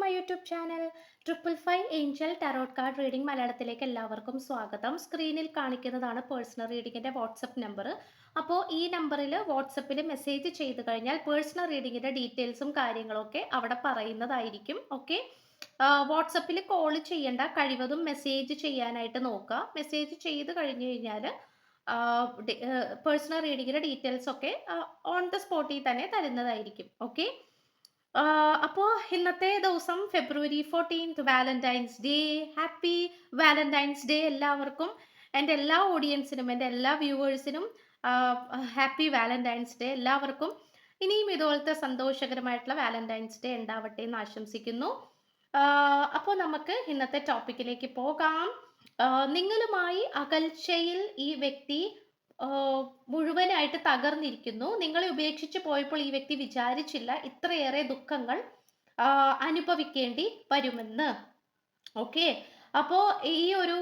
My YouTube channel. Triple five angel tarot card reading മലയാളത്തിലേക്ക് എല്ലാവർക്കും സ്വാഗതം. സ്ക്രീനിൽ കാണിക്കുന്നതാണ് പേഴ്സണൽ റീഡിങ്ങിന്റെ വാട്സപ്പ് നമ്പർ. അപ്പോൾ ഈ നമ്പറിൽ വാട്സപ്പിൽ മെസ്സേജ് ചെയ്ത് കഴിഞ്ഞാൽ പേഴ്സണൽ റീഡിങ്ങിന്റെ ഡീറ്റെയിൽസും കാര്യങ്ങളൊക്കെ അവിടെ പറയുന്നതായിരിക്കും. ഓക്കെ? വാട്സപ്പിൽ കോൾ ചെയ്യേണ്ട കഴിവതും മെസ്സേജ് ചെയ്യാനായിട്ട് നോക്കുക മെസ്സേജ് ചെയ്ത് കഴിഞ്ഞ് കഴിഞ്ഞാൽ പേഴ്സണൽ റീഡിങ്ങിന്റെ ഡീറ്റെയിൽസ് ഒക്കെ ഓൺ ദ സ്പോട്ടിൽ തന്നെ തരുന്നതായിരിക്കും. ഓക്കെ? അപ്പോൾ ഇന്നത്തെ ദിവസം February fourteenth Valentine's day happy Valentine's day എല്ലാവർക്കും. എന്റെ എല്ലാ ഓഡിയൻസിനും എന്റെ എല്ലാ വ്യൂവേഴ്സിനും ഹാപ്പി വാലന്റൈൻസ് ഡേ എല്ലാവർക്കും. ഇനിയും ഇതുപോലത്തെ സന്തോഷകരമായിട്ടുള്ള വാലന്റൈൻസ് ഡേ ഉണ്ടാവട്ടെ എന്ന് ആശംസിക്കുന്നു. അപ്പോൾ നമുക്ക് ഇന്നത്തെ ടോപ്പിക്കിലേക്ക് പോകാം. നിങ്ങളുമായി അകൽച്ചയിൽ ഈ വ്യക്തി മുഴുവനായിട്ട് തകർന്നിരിക്കുന്നു. നിങ്ങളെ ഉപേക്ഷിച്ച് പോയപ്പോൾ ഈ വ്യക്തി വിചാരിച്ചില്ല ഇത്രയേറെ ദുഃഖങ്ങൾ അനുഭവിക്കേണ്ടി വരുമെന്ന്. ഓക്കെ? അപ്പോൾ ഈ ഒരു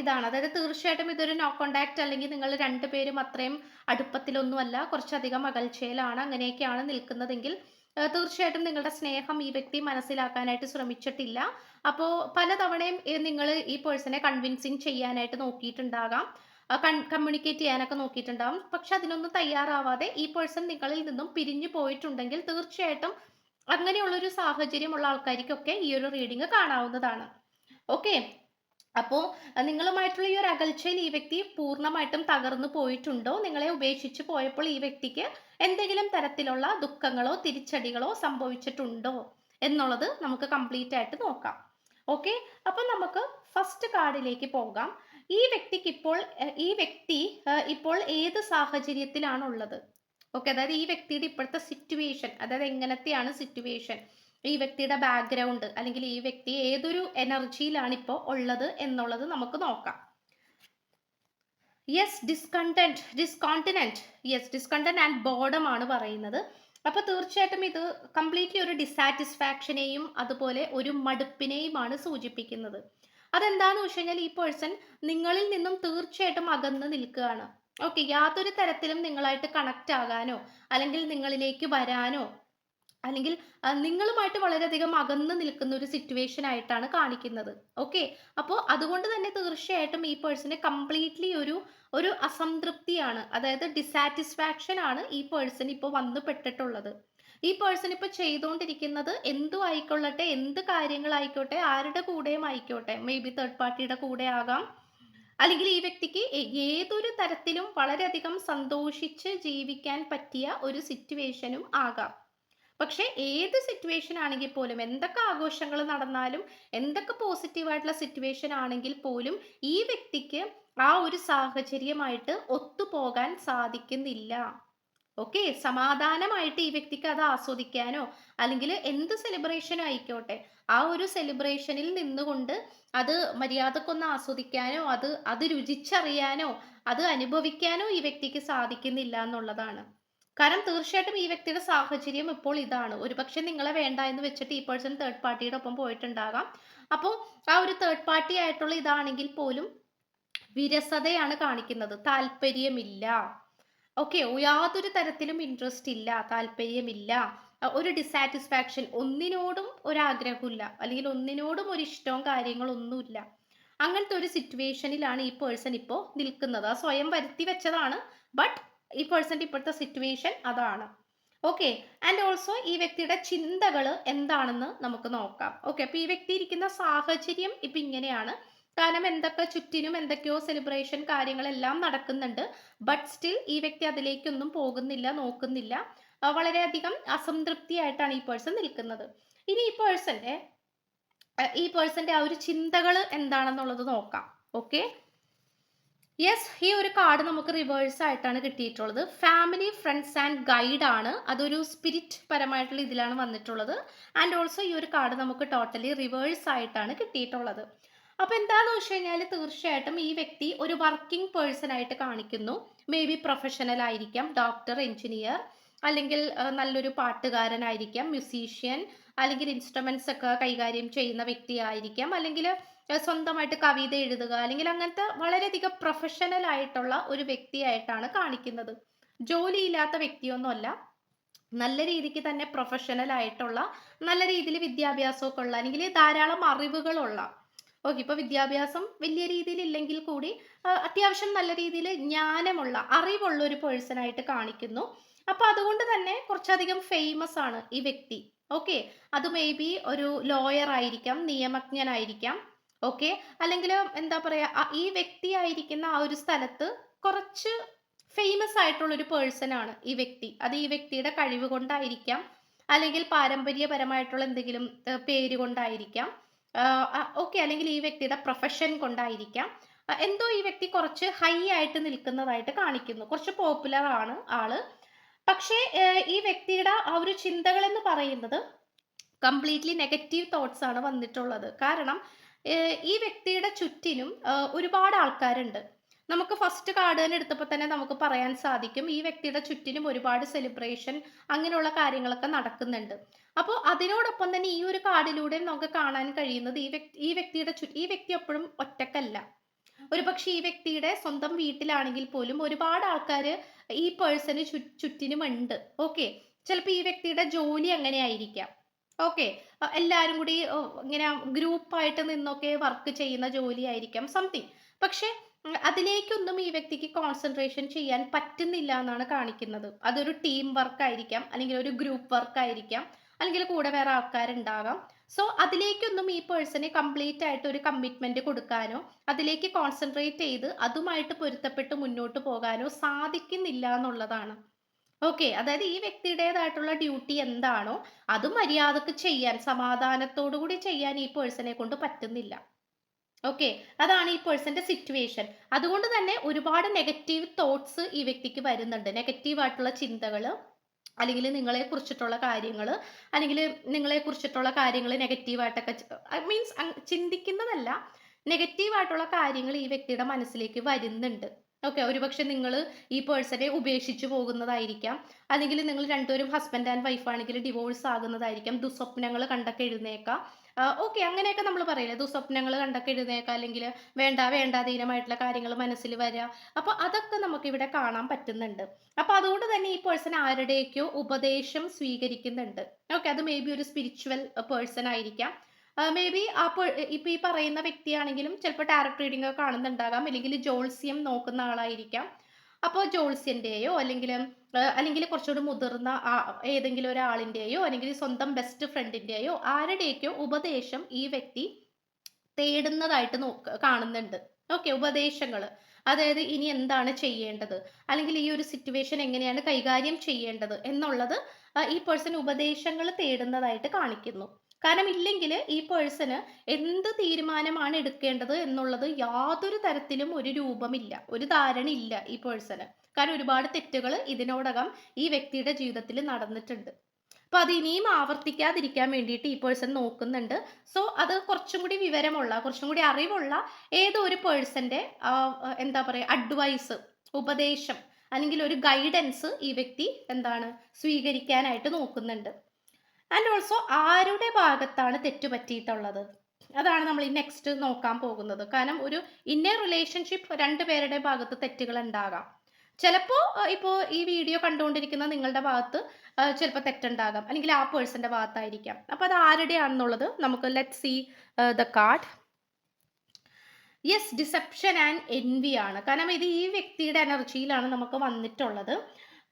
ഇതാണ്. അതായത് തീർച്ചയായിട്ടും ഇതൊരു നോ കോണ്ടാക്ട് അല്ലെങ്കിൽ നിങ്ങൾ രണ്ടുപേരും അത്രയും അടുപ്പത്തിലൊന്നുമല്ല കുറച്ചധികം അകൽച്ചയിലാണ് അങ്ങനെയൊക്കെയാണ് നിൽക്കുന്നതെങ്കിൽ തീർച്ചയായിട്ടും നിങ്ങളുടെ സ്നേഹം ഈ വ്യക്തി മനസ്സിലാക്കാനായിട്ട് ശ്രമിച്ചിട്ടില്ല. അപ്പോൾ പലതവണയും നിങ്ങൾ ഈ പേഴ്സണെ കൺവിൻസിങ് ചെയ്യാനായിട്ട് നോക്കിയിട്ടുണ്ടാകാം. കമ്മ്യൂണിക്കേറ്റ് ചെയ്യാനൊക്കെ നോക്കിയിട്ടുണ്ടാവും. പക്ഷെ അതിനൊന്നും തയ്യാറാവാതെ ഈ പേഴ്സൺ നിങ്ങളിൽ നിന്നും പിരിഞ്ഞു പോയിട്ടുണ്ടെങ്കിൽ തീർച്ചയായിട്ടും അങ്ങനെയുള്ളൊരു സാഹചര്യമുള്ള ആൾക്കാർക്കൊക്കെ ഈ ഒരു റീഡിങ് കാണാവുന്നതാണ്. ഓക്കെ അപ്പോൾ നിങ്ങളുമായിട്ടുള്ള ഈ ഒരു അകൽച്ചയിൽ ഈ വ്യക്തി പൂർണമായിട്ടും തകർന്നു പോയിട്ടുണ്ടോ? നിങ്ങളെ ഉപേക്ഷിച്ച് പോയപ്പോൾ ഈ വ്യക്തിക്ക് എന്തെങ്കിലും തരത്തിലുള്ള ദുഃഖങ്ങളോ തിരിച്ചടികളോ സംഭവിച്ചിട്ടുണ്ടോ? എന്നുള്ളത് നമുക്ക് കംപ്ലീറ്റ് ആയിട്ട് നോക്കാം. ഓക്കെ അപ്പം നമുക്ക് ഫസ്റ്റ് കാർഡിലേക്ക് പോകാം. ഈ വ്യക്തിക്ക് ഇപ്പോൾ ഈ വ്യക്തി ഇപ്പോൾ ഏത് സാഹചര്യത്തിലാണ് ഉള്ളത് ഓക്കെ അതായത് ഈ വ്യക്തിയുടെ ഇപ്പോഴത്തെ സിറ്റുവേഷൻ അതായത് എങ്ങനത്തെയാണ് സിറ്റുവേഷൻ ഈ വ്യക്തിയുടെ ബാക്ക്ഗ്രൗണ്ട് അല്ലെങ്കിൽ ഈ വ്യക്തി ഏതൊരു എനർജിയിലാണ് ഇപ്പോൾ ഉള്ളത് എന്നുള്ളത് നമുക്ക് നോക്കാം. Yes discontent discontinent yes discontent and boredom ആണ് പറയുന്നത്. അപ്പോൾ തീർച്ചയായിട്ടും ഇത് കംപ്ലീറ്റ്ലി ഒരു ഡിസാറ്റിസ്ഫാക്ഷനെയും അതുപോലെ ഒരു മടുപ്പിനെയുമാണ് സൂചിപ്പിക്കുന്നത്. അതെന്താന്ന് വെച്ച് കഴിഞ്ഞാൽ ഈ പേഴ്സൺ നിങ്ങളിൽ നിന്നും തീർച്ചയായിട്ടും അകന്ന് നിൽക്കുകയാണ്. ഓക്കെ യാതൊരു തരത്തിലും നിങ്ങളായിട്ട് കണക്റ്റ് ആകാനോ അല്ലെങ്കിൽ നിങ്ങളിലേക്ക് വരാനോ അല്ലെങ്കിൽ നിങ്ങളുമായിട്ട് വളരെയധികം അകന്ന് നിൽക്കുന്ന ഒരു സിറ്റുവേഷൻ ആയിട്ടാണ് കാണിക്കുന്നത്. ഓക്കെ അപ്പോൾ അതുകൊണ്ട് തന്നെ തീർച്ചയായിട്ടും ഈ പേഴ്സണ് കംപ്ലീറ്റ്ലി ഒരു ഒരു അസംതൃപ്തിയാണ് അതായത് ഡിസാറ്റിസ്ഫാക്ഷൻ ആണ് ഈ പേഴ്സൺ ഇപ്പോൾ വന്നു പെട്ടിട്ടുള്ളത്. ഈ പേഴ്സൺ ഇപ്പോൾ ചെയ്തുകൊണ്ടിരിക്കുന്നത് എന്തു ആയിക്കൊള്ളട്ടെ എന്ത് കാര്യങ്ങളായിക്കോട്ടെ ആരുടെ കൂടെയും ആയിക്കോട്ടെ. മേ ബി തേർഡ് പാർട്ടിയുടെ കൂടെ ആകാം. അല്ലെങ്കിൽ ഈ വ്യക്തിക്ക് ഏതൊരു തരത്തിലും വളരെയധികം സന്തോഷിച്ച് ജീവിക്കാൻ പറ്റിയ ഒരു സിറ്റുവേഷനും ആകാം. പക്ഷെ ഏത് സിറ്റുവേഷൻ ആണെങ്കിൽ പോലും എന്തൊക്കെ ആഘോഷങ്ങൾ നടന്നാലും എന്തൊക്കെ പോസിറ്റീവായിട്ടുള്ള സിറ്റുവേഷൻ ആണെങ്കിൽ പോലും ഈ വ്യക്തിക്ക് ആ ഒരു സാഹചര്യമായിട്ട് ഒത്തുപോകാൻ സാധിക്കുന്നില്ല. ഓക്കെ സമാധാനമായിട്ട് ഈ വ്യക്തിക്ക് അത് ആസ്വദിക്കാനോ അല്ലെങ്കിൽ എന്ത് സെലിബ്രേഷൻ ആയിക്കോട്ടെ ആ ഒരു സെലിബ്രേഷനിൽ നിന്നുകൊണ്ട് അത് മര്യാദക്കൊന്ന് ആസ്വദിക്കാനോ അത് അത് രുചിച്ചറിയാനോ അത് അനുഭവിക്കാനോ ഈ വ്യക്തിക്ക് സാധിക്കുന്നില്ല എന്നുള്ളതാണ്. കാരണം തീർച്ചയായിട്ടും ഈ വ്യക്തിയുടെ സാഹചര്യം ഇപ്പോൾ ഇതാണ്. ഒരുപക്ഷെ നിങ്ങളെ വേണ്ട എന്ന് വെച്ചിട്ട് ഈ പേഴ്സൺ തേർഡ് പാർട്ടിയുടെ ഒപ്പം പോയിട്ടുണ്ടാകാം. അപ്പോൾ ആ ഒരു തേർഡ് പാർട്ടി ആയിട്ടുള്ള ഇതാണെങ്കിൽ പോലും വിരസതയാണ് കാണിക്കുന്നത്. താല്പര്യമില്ല. ഓക്കെ യാതൊരു തരത്തിലും ഇൻട്രസ്റ്റ് ഇല്ല താല്പര്യമില്ല. ഒരു ഡിസാറ്റിസ്ഫാക്ഷൻ ഒന്നിനോടും ഒരാഗ്രഹമില്ല. അല്ലെങ്കിൽ ഒന്നിനോടും ഒരു ഇഷ്ടവും കാര്യങ്ങളൊന്നുമില്ല. അങ്ങനത്തെ ഒരു സിറ്റുവേഷനിലാണ് ഈ പേഴ്സൺ ഇപ്പോൾ നിൽക്കുന്നത്. ആ സ്വയം വരുത്തി വെച്ചതാണ് ബട്ട് ഈ പേഴ്സന്റെ ഇപ്പോഴത്തെ സിറ്റുവേഷൻ അതാണ്. ഓക്കെ ആൻഡ് ഓൾസോ ഈ വ്യക്തിയുടെ ചിന്തകൾ എന്താണെന്ന് നമുക്ക് നോക്കാം. ഓക്കെ അപ്പോൾ ഈ വ്യക്തി ഇരിക്കുന്ന സാഹചര്യം ഇപ്പം ഇങ്ങനെയാണ്. കാരണം എന്തൊക്കെ ചുറ്റിനും എന്തൊക്കെയോ സെലിബ്രേഷൻ കാര്യങ്ങളെല്ലാം നടക്കുന്നുണ്ട്. ബട്ട് സ്റ്റിൽ ഈ വ്യക്തി അതിലേക്കൊന്നും പോകുന്നില്ല നോക്കുന്നില്ല. വളരെയധികം അസംതൃപ്തിയായിട്ടാണ് ഈ പേഴ്സൺ നിൽക്കുന്നത്. ഇനി ഈ പേഴ്സന്റെ ഈ പേഴ്സന്റെ ആ ഒരു ചിന്തകൾ എന്താണെന്നുള്ളത് നോക്കാം. ഓക്കെ യെസ് ഈ ഒരു കാർഡ് നമുക്ക് റിവേഴ്സ് ആയിട്ടാണ് കിട്ടിയിട്ടുള്ളത്. ഫാമിലി ഫ്രണ്ട്സ് ആൻഡ് ഗൈഡ് ആണ്. അതൊരു സ്പിരിറ്റ് പരമായിട്ടുള്ള ഇതിലാണ് വന്നിട്ടുള്ളത്. ആൻഡ് ഓൾസോ ഈ ഒരു കാർഡ് നമുക്ക് ടോട്ടലി റിവേഴ്സ് ആയിട്ടാണ് കിട്ടിയിട്ടുള്ളത്. അപ്പോൾ എന്താണെന്ന് വെച്ച് കഴിഞ്ഞാൽ തീർച്ചയായിട്ടും ഈ വ്യക്തി ഒരു വർക്കിംഗ് പേഴ്സൺ ആയിട്ട് കാണിക്കുന്നു. മേ ബി പ്രൊഫഷണൽ ആയിരിക്കാം ഡോക്ടർ എഞ്ചിനീയർ അല്ലെങ്കിൽ നല്ലൊരു പാട്ടുകാരനായിരിക്കാം മ്യൂസീഷ്യൻ അല്ലെങ്കിൽ ഇൻസ്ട്രുമെന്റ്സ് ഒക്കെ കൈകാര്യം ചെയ്യുന്ന വ്യക്തിയായിരിക്കാം അല്ലെങ്കിൽ സ്വന്തമായിട്ട് കവിത എഴുതുക അല്ലെങ്കിൽ അങ്ങനത്തെ വളരെയധികം പ്രൊഫഷണൽ ആയിട്ടുള്ള ഒരു വ്യക്തിയായിട്ടാണ് കാണിക്കുന്നത്. ജോലിയില്ലാത്ത വ്യക്തിയൊന്നുമല്ല. നല്ല രീതിക്ക് തന്നെ പ്രൊഫഷണൽ ആയിട്ടുള്ള നല്ല രീതിയിൽ വിദ്യാഭ്യാസമൊക്കെ ഉള്ള അല്ലെങ്കിൽ ധാരാളം അറിവുകളുള്ള ഓക്കെ ഇപ്പൊ വിദ്യാഭ്യാസം വലിയ രീതിയിൽ ഇല്ലെങ്കിൽ കൂടി അത്യാവശ്യം നല്ല രീതിയിൽ ജ്ഞാനമുള്ള അറിവുള്ള ഒരു പേഴ്സൺ ആയിട്ട് കാണിക്കുന്നു. അപ്പൊ അതുകൊണ്ട് തന്നെ കുറച്ചധികം ഫേമസ് ആണ് ഈ വ്യക്തി. ഓക്കെ അത് മേ ബി ഒരു ലോയർ ആയിരിക്കാം നിയമജ്ഞനായിരിക്കാം. ഓക്കെ അല്ലെങ്കിൽ എന്താ പറയാ ഈ വ്യക്തി ആയിരിക്കുന്ന ആ ഒരു സ്ഥലത്ത് കുറച്ച് ഫേമസ് ആയിട്ടുള്ള ഒരു പേഴ്സൺ ആണ് ഈ വ്യക്തി. അത് ഈ വ്യക്തിയുടെ കഴിവ് കൊണ്ടായിരിക്കാം അല്ലെങ്കിൽ പാരമ്പര്യപരമായിട്ടുള്ള എന്തെങ്കിലും പേര് കൊണ്ടായിരിക്കാം. ഓക്കെ. അല്ലെങ്കിൽ ഈ വ്യക്തിയുടെ പ്രൊഫഷൻ കൊണ്ടായിരിക്കാം. എന്തോ ഈ വ്യക്തി കുറച്ച് ഹൈ ആയിട്ട് നിൽക്കുന്നതായിട്ട് കാണിക്കുന്നു. കുറച്ച് പോപ്പുലർ ആണ് ആൾ. പക്ഷേ ഈ വ്യക്തിയുടെ ആ ഒരു ചിന്തകൾ എന്ന് പറയുന്നത് കംപ്ലീറ്റ്ലി നെഗറ്റീവ് തോട്ട്സ് ആണ് വന്നിട്ടുള്ളത്. കാരണം ഈ വ്യക്തിയുടെ ചുറ്റിനും ഒരുപാട് ആൾക്കാരുണ്ട്. നമുക്ക് ഫസ്റ്റ് കാർഡ് തന്നെ എടുത്തപ്പോൾ തന്നെ നമുക്ക് പറയാൻ സാധിക്കും. ഈ വ്യക്തിയുടെ ചുറ്റിനും ഒരുപാട് സെലിബ്രേഷൻ അങ്ങനെയുള്ള കാര്യങ്ങളൊക്കെ നടക്കുന്നുണ്ട്. അപ്പോൾ അതിനോടൊപ്പം തന്നെ ഈ ഒരു കാർഡിലൂടെ നമുക്ക് കാണാൻ കഴിയുന്നത് ഈ വ്യക്തി ഈ വ്യക്തിയുടെ ചു ഈ വ്യക്തി എപ്പോഴും ഒറ്റക്കല്ല. ഒരു പക്ഷേ ഈ വ്യക്തിയുടെ സ്വന്തം വീട്ടിലാണെങ്കിൽ പോലും ഒരുപാട് ആൾക്കാർ ഈ പേഴ്സന് ചു ചുറ്റിനും ഉണ്ട്. ഓക്കെ? ചിലപ്പോൾ ഈ വ്യക്തിയുടെ ജോലി അങ്ങനെ ആയിരിക്കാം ഓക്കെ എല്ലാവരും കൂടി ഇങ്ങനെ ഗ്രൂപ്പായിട്ട് നിന്നൊക്കെ വർക്ക് ചെയ്യുന്ന ജോലി ആയിരിക്കാം സംതിങ്. പക്ഷെ അതിലേക്കൊന്നും ഈ വ്യക്തിക്ക് കോൺസെൻട്രേഷൻ ചെയ്യാൻ പറ്റുന്നില്ല എന്നാണ് കാണിക്കുന്നത്. അതൊരു ടീം വർക്ക് ആയിരിക്കാം അല്ലെങ്കിൽ ഒരു ഗ്രൂപ്പ് വർക്ക് ആയിരിക്കാം. അല്ലെങ്കിൽ കൂടെ വേറെ ആൾക്കാരുണ്ടാകാം. സോ അതിലേക്കൊന്നും ഈ പേഴ്സണെ കംപ്ലീറ്റ് ആയിട്ട് ഒരു കമ്മിറ്റ്മെന്റ് കൊടുക്കാനോ അതിലേക്ക് കോൺസെൻട്രേറ്റ് ചെയ്ത് അതുമായിട്ട് പൊരുത്തപ്പെട്ട് മുന്നോട്ട് പോകാനോ സാധിക്കുന്നില്ല എന്നുള്ളതാണ്. ഓക്കെ അതായത് ഈ വ്യക്തിയുടേതായിട്ടുള്ള ഡ്യൂട്ടി എന്താണോ അത് മര്യാദയ്ക്ക് ചെയ്യാൻ സമാധാനത്തോടു കൂടി ചെയ്യാൻ ഈ പേഴ്സണെ കൊണ്ട് പറ്റുന്നില്ല. ഓക്കെ അതാണ് ഈ പേഴ്സന്റെ സിറ്റുവേഷൻ അതുകൊണ്ട് തന്നെ ഒരുപാട് നെഗറ്റീവ് തോട്ട്സ് ഈ വ്യക്തിക്ക് വരുന്നുണ്ട്. നെഗറ്റീവ് ആയിട്ടുള്ള ചിന്തകൾ അല്ലെങ്കിൽ നിങ്ങളെ കുറിച്ചിട്ടുള്ള കാര്യങ്ങൾ അല്ലെങ്കിൽ നിങ്ങളെ കുറിച്ചിട്ടുള്ള കാര്യങ്ങൾ നെഗറ്റീവായിട്ടൊക്കെ മീൻസ് ചിന്തിക്കുന്നതല്ല. നെഗറ്റീവ് ആയിട്ടുള്ള കാര്യങ്ങൾ ഈ വ്യക്തിയുടെ മനസ്സിലേക്ക് വരുന്നുണ്ട്. ഓക്കെ ഒരുപക്ഷെ നിങ്ങൾ ഈ പേഴ്സണെ ഉപേക്ഷിച്ച് പോകുന്നതായിരിക്കാം. അല്ലെങ്കിൽ നിങ്ങൾ രണ്ടുപേരും ഹസ്ബൻഡ് ആൻഡ് വൈഫാണെങ്കിൽ ഡിവോഴ്സ് ആകുന്നതായിരിക്കാം. ദുസ്വപ്നങ്ങൾ കണ്ടൊക്കെ എഴുന്നേക്കാം. ഓക്കെ അങ്ങനെയൊക്കെ നമ്മൾ പറയില്ലേ? ദുസ്വപ്നങ്ങൾ കണ്ടൊക്കെ എഴുന്നേക്കാം അല്ലെങ്കിൽ വേണ്ട വേണ്ടാധീനമായിട്ടുള്ള കാര്യങ്ങൾ മനസ്സിൽ വരിക അപ്പോൾ അതൊക്കെ നമുക്ക് ഇവിടെ കാണാൻ പറ്റുന്നുണ്ട്. അപ്പോൾ അതുകൊണ്ട് തന്നെ ഈ പേഴ്സൺ ആരുടെയൊക്കെയോ ഉപദേശം സ്വീകരിക്കുന്നുണ്ട്. ഓക്കെ അത് മേ ബി ഒരു സ്പിരിച്വൽ പേഴ്സൺ ആയിരിക്കാം. മേ ബി ആ ഇപ്പൊ ഈ പറയുന്ന വ്യക്തിയാണെങ്കിലും ചിലപ്പോൾ ടാരറ്റ് റീഡിംഗ് ഒക്കെ കാണുന്നുണ്ടാകാം അല്ലെങ്കിൽ ജോൾസ്യം നോക്കുന്ന ആളായിരിക്കാം. അപ്പോൾ ജോൾസ്യന്റെയോ അല്ലെങ്കിൽ അല്ലെങ്കിൽ കുറച്ചുകൂടി മുതിർന്ന ഏതെങ്കിലും ഒരാളിന്റെയോ അല്ലെങ്കിൽ സ്വന്തം ബെസ്റ്റ് ഫ്രണ്ടിന്റെയോ ആരുടെയൊക്കെയോ ഉപദേശം ഈ വ്യക്തി തേടുന്നതായിട്ട് നോക്ക കാണുന്നുണ്ട്. ഓക്കെ ഉപദേശങ്ങൾ. അതായത് ഇനി എന്താണ് ചെയ്യേണ്ടത്? അല്ലെങ്കിൽ ഈ ഒരു സിറ്റുവേഷൻ എങ്ങനെയാണ് കൈകാര്യം ചെയ്യേണ്ടത് എന്നുള്ളത് ഈ പേഴ്സൺ ഉപദേശങ്ങൾ തേടുന്നതായിട്ട് കാണിക്കുന്നു. കാരണം ഇല്ലെങ്കിൽ ഈ പേഴ്സണ് എന്ത് തീരുമാനമാണ് എടുക്കേണ്ടത് എന്നുള്ളത് യാതൊരു തരത്തിലും ഒരു രൂപമില്ല. ഒരു ധാരണ ഇല്ല ഈ പേഴ്സണ് കാരണം ഒരുപാട് തെറ്റുകൾ ഇതിനോടകം ഈ വ്യക്തിയുടെ ജീവിതത്തിൽ നടന്നിട്ടുണ്ട്. അപ്പൊ അത് ഇനിയും ആവർത്തിക്കാതിരിക്കാൻ വേണ്ടിയിട്ട് ഈ പേഴ്സൺ നോക്കുന്നുണ്ട്. സോ അത് കുറച്ചും കൂടി വിവരമുള്ള കുറച്ചും കൂടി അറിവുള്ള ഏതോ ഒരു പേഴ്സന്റെ എന്താ പറയുക അഡ്വൈസ് ഉപദേശം അല്ലെങ്കിൽ ഒരു ഗൈഡൻസ് ഈ വ്യക്തി എന്താണ് സ്വീകരിക്കാനായിട്ട് നോക്കുന്നുണ്ട്. ആൻഡ് ഓൾസോ ആരുടെ ഭാഗത്താണ് തെറ്റ് പറ്റിയിട്ടുള്ളത്? അതാണ് നമ്മൾ ഈ നെക്സ്റ്റ് നോക്കാൻ പോകുന്നത്. കാരണം ഒരു ഇന്നർ റിലേഷൻഷിപ്പ് രണ്ടുപേരുടെ ഭാഗത്ത് തെറ്റുകൾ ഉണ്ടാകാം. ചിലപ്പോൾ ഇപ്പോൾ ഈ വീഡിയോ കണ്ടുകൊണ്ടിരിക്കുന്ന നിങ്ങളുടെ ഭാഗത്ത് ചിലപ്പോൾ തെറ്റുണ്ടാകാം. അല്ലെങ്കിൽ ആ പേഴ്സന്റെ ഭാഗത്തായിരിക്കാം. അപ്പോൾ അത് ആരുടെയാണെന്നുള്ളത് നമുക്ക് let see the card yes deception and envy ആണ്. കാരണം ഇത് ഈ വ്യക്തിയുടെ എനർജിയിലാണ് നമുക്ക് വന്നിട്ടുള്ളത്.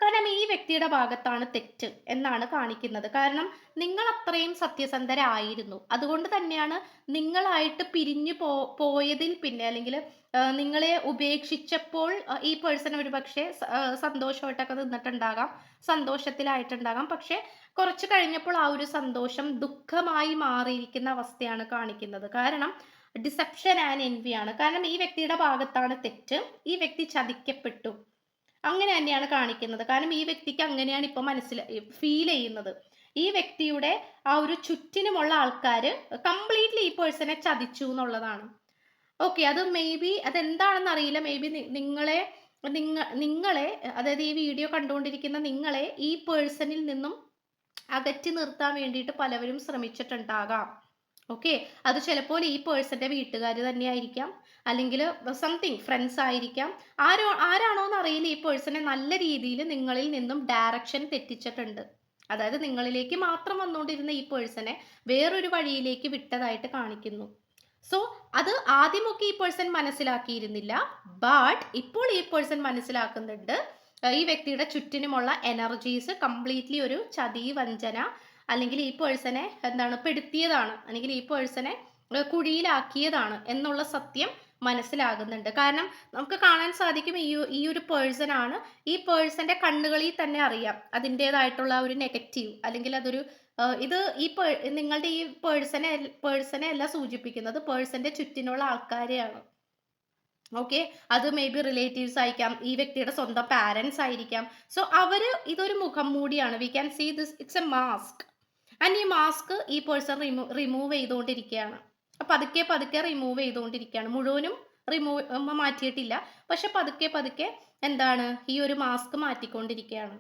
കാരണം ഈ വ്യക്തിയുടെ ഭാഗത്താണ് തെറ്റ് എന്നാണ് കാണിക്കുന്നത്. കാരണം നിങ്ങൾ അത്രയും സത്യസന്ധരായിരുന്നു. അതുകൊണ്ട് തന്നെയാണ് നിങ്ങളായിട്ട് പിരിഞ്ഞു പോ പോയതിൽ പിന്നെ അല്ലെങ്കിൽ നിങ്ങളെ ഉപേക്ഷിച്ചപ്പോൾ ഈ പേഴ്സൺ ഒരു പക്ഷേ സന്തോഷമായിട്ടൊക്കെ നിന്നിട്ടുണ്ടാകാം സന്തോഷത്തിലായിട്ടുണ്ടാകാം. പക്ഷെ കുറച്ച് കഴിഞ്ഞപ്പോൾ ആ ഒരു സന്തോഷം ദുഃഖമായി മാറിയിരിക്കുന്ന അവസ്ഥയാണ് കാണിക്കുന്നത്. കാരണം ഡിസെപ്ഷൻ ആൻഡ് എൻവിയാണ് കാരണം ഈ വ്യക്തിയുടെ ഭാഗത്താണ് തെറ്റ്. ഈ വ്യക്തി ചതിക്കപ്പെട്ടു. അങ്ങനെ തന്നെയാണ് കാണിക്കുന്നത്. കാരണം ഈ വ്യക്തിക്ക് അങ്ങനെയാണ് ഇപ്പൊ മനസ്സിൽ ഫീൽ ചെയ്യുന്നത്. ഈ വ്യക്തിയുടെ ആ ഒരു ചുറ്റിനുമുള്ള ആൾക്കാർ കംപ്ലീറ്റ്ലി ഈ പേഴ്സണെ ചതിച്ചു എന്നുള്ളതാണ്. ഓക്കെ അത് മേ ബി അതെന്താണെന്ന് അറിയില്ല. മേ ബി നിങ്ങളെ നിങ്ങ നിങ്ങളെ അതായത് ഈ വീഡിയോ കണ്ടുകൊണ്ടിരിക്കുന്ന നിങ്ങളെ ഈ പേഴ്സണിൽ നിന്നും അകറ്റി നിർത്താൻ വേണ്ടിയിട്ട് പലവരും ശ്രമിച്ചിട്ടുണ്ടാകാം. ഓക്കെ അത് ചിലപ്പോൾ ഈ പേഴ്സന്റെ വീട്ടുകാർ തന്നെയായിരിക്കാം. അല്ലെങ്കിൽ സംതിങ് ഫ്രണ്ട്സ് ആയിരിക്കാം. ആരോ ആരാണോ എന്നറിയില്ല ഈ പേഴ്സണെ നല്ല രീതിയിൽ നിങ്ങളിൽ നിന്നും ഡയറക്ഷൻ തെറ്റിച്ചിട്ടുണ്ട്. അതായത് നിങ്ങളിലേക്ക് മാത്രം വന്നുകൊണ്ടിരുന്ന ഈ പേഴ്സണെ വേറൊരു വഴിയിലേക്ക് വിട്ടതായിട്ട് കാണിക്കുന്നു. സോ അത് ആദ്യമൊക്കെ ഈ പേഴ്സൺ മനസ്സിലാക്കിയിരുന്നില്ല. ബട്ട് ഇപ്പോൾ ഈ പേഴ്സൺ മനസ്സിലാക്കുന്നുണ്ട്. ഈ വ്യക്തിയുടെ ചുറ്റിനുമുള്ള എനർജീസ് കംപ്ലീറ്റ്ലി ഒരു ചതി വഞ്ചന അല്ലെങ്കിൽ ഈ പേഴ്സണെ എന്താണ് പെടുത്തിയതാണ് അല്ലെങ്കിൽ ഈ പേഴ്സണെ കുഴിയിലാക്കിയതാണ് എന്നുള്ള സത്യം മനസ്സിലാകുന്നുണ്ട്. കാരണം നമുക്ക് കാണാൻ സാധിക്കും ഈ ഈ ഒരു പേഴ്സൺ ആണ് ഈ പേഴ്സന്റെ കണ്ണുകളിൽ തന്നെ അറിയാം അതിന്റെതായിട്ടുള്ള ഒരു നെഗറ്റീവ് അല്ലെങ്കിൽ അതൊരു ഇത് ഈ നിങ്ങളുടെ ഈ പേഴ്സണെ പേഴ്സണെ അല്ല സൂചിപ്പിക്കുന്നത് പേഴ്സന്റെ ചുറ്റിനുള്ള ആൾക്കാരെയാണ്. ഓക്കെ അത് മേ ബി റിലേറ്റീവ്സ് ആയിരിക്കാം ഈ വ്യക്തിയുടെ സ്വന്തം പാരൻസ് ആയിരിക്കാം. സോ അവർ ഇതൊരു മുഖം മൂടിയാണ്. We can see this it's a mask and ഈ മാസ്ക് ഈ പേഴ്സൺ റിമൂ റിമൂവ് ചെയ്തുകൊണ്ടിരിക്കുകയാണ്. അപ്പം പതുക്കെ പതുക്കെ റിമൂവ് ചെയ്തുകൊണ്ടിരിക്കുകയാണ്. മുഴുവനും റിമൂവ് മാറ്റിയിട്ടില്ല. പക്ഷെ പതുക്കെ പതുക്കെ എന്താണ്? ഈ ഒരു മാസ്ക് മാറ്റിക്കൊണ്ടിരിക്കുകയാണ്.